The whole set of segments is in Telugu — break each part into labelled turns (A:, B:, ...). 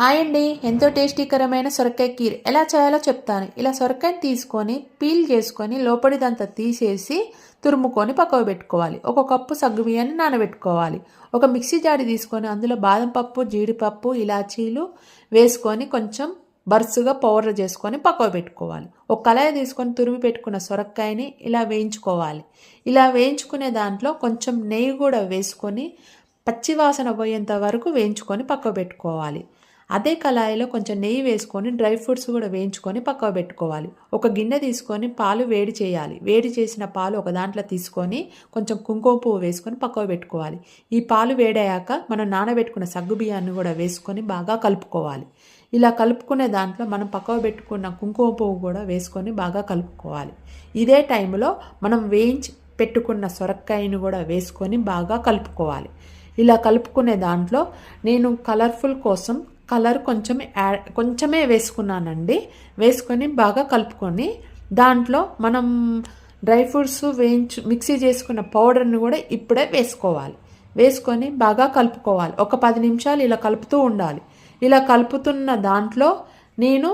A: హాయ్ అండి. ఎంతో టేస్టీకరమైన సొరకాయ కీర్. ఎలా చేయాలో చెప్తాను. ఇలా సొరకాయ తీసుకొని పీల్ చేసుకొని లోపలిదంతా తీసేసి తురుముకొని పక్కకు పెట్టుకోవాలి ఒక కప్పు సగ్గు బియ్యాన్ని నానబెట్టుకోవాలి. ఒక మిక్సీ జాడి తీసుకొని అందులో బాదం పప్పు జీడిపప్పు ఇలాచీలు వేసుకొని కొంచెం బరుసుగా పౌడర్ చేసుకొని పక్కకు పెట్టుకోవాలి ఒక కళాయి తీసుకొని తురిమి పెట్టుకున్న సొరకాయని ఇలా వేయించుకోవాలి. ఇలా వేయించుకునే దాంట్లో కొంచెం నెయ్యి కూడా వేసుకొని పచ్చివాసన పోయేంత వరకు వేయించుకొని పక్కకు పెట్టుకోవాలి అదే కళాయిలో కొంచెం నెయ్యి వేసుకొని డ్రై ఫ్రూట్స్ కూడా వేయించుకొని పక్కకు పెట్టుకోవాలి. ఒక గిన్నె తీసుకొని పాలు వేడి చేయాలి. వేడి చేసిన పాలు ఒక దాంట్లో తీసుకొని కొంచెం కుంకుమ పువ్వు వేసుకొని పక్కకు పెట్టుకోవాలి. ఈ పాలు వేడయ్యాక మనం నానబెట్టుకున్న సగ్గు బియ్యాన్ని కూడా వేసుకొని బాగా కలుపుకోవాలి. ఇలా కలుపుకునే దాంట్లో మనం పక్కకు పెట్టుకున్న కుంకుమ పువ్వు కూడా వేసుకొని బాగా కలుపుకోవాలి. ఇదే టైంలో మనం వేయించి పెట్టుకున్న సొరకాయను కూడా వేసుకొని బాగా కలుపుకోవాలి. ఇలా కలుపుకునే దాంట్లో నేను కలర్ఫుల్ కోసం కలర్ కొంచెం యాడ్ కొంచెమే వేసుకున్నానండి. వేసుకొని బాగా కలుపుకొని దాంట్లో మనం డ్రై ఫ్రూట్స్ వేయించు మిక్సీ చేసుకున్న పౌడర్ని కూడా ఇప్పుడే వేసుకోవాలి. వేసుకొని బాగా కలుపుకోవాలి. ఒక పది నిమిషాలు ఇలా కలుపుతూ ఉండాలి. ఇలా కలుపుతున్న దాంట్లో నేను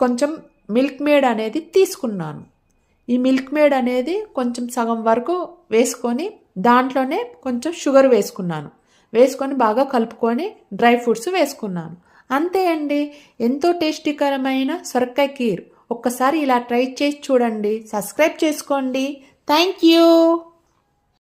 A: కొంచెం మిల్క్ మేడ్ అనేది తీసుకున్నాను. ఈ మిల్క్ మేడ్ అనేది కొంచెం సగం వరకు వేసుకొని దాంట్లోనే కొంచెం షుగర్ వేసుకున్నాను. వేసుకొని బాగా కలుపుకొని డ్రై ఫ్రూట్స్ వేసుకున్నాను. అంతే అండి. ఎంతో టేస్టీకరమైన సొరకాయ కీర్. ఒక్కసారి ఇలా ట్రై చేసి చూడండి. సబ్స్క్రైబ్ చేసుకోండి. Thank you.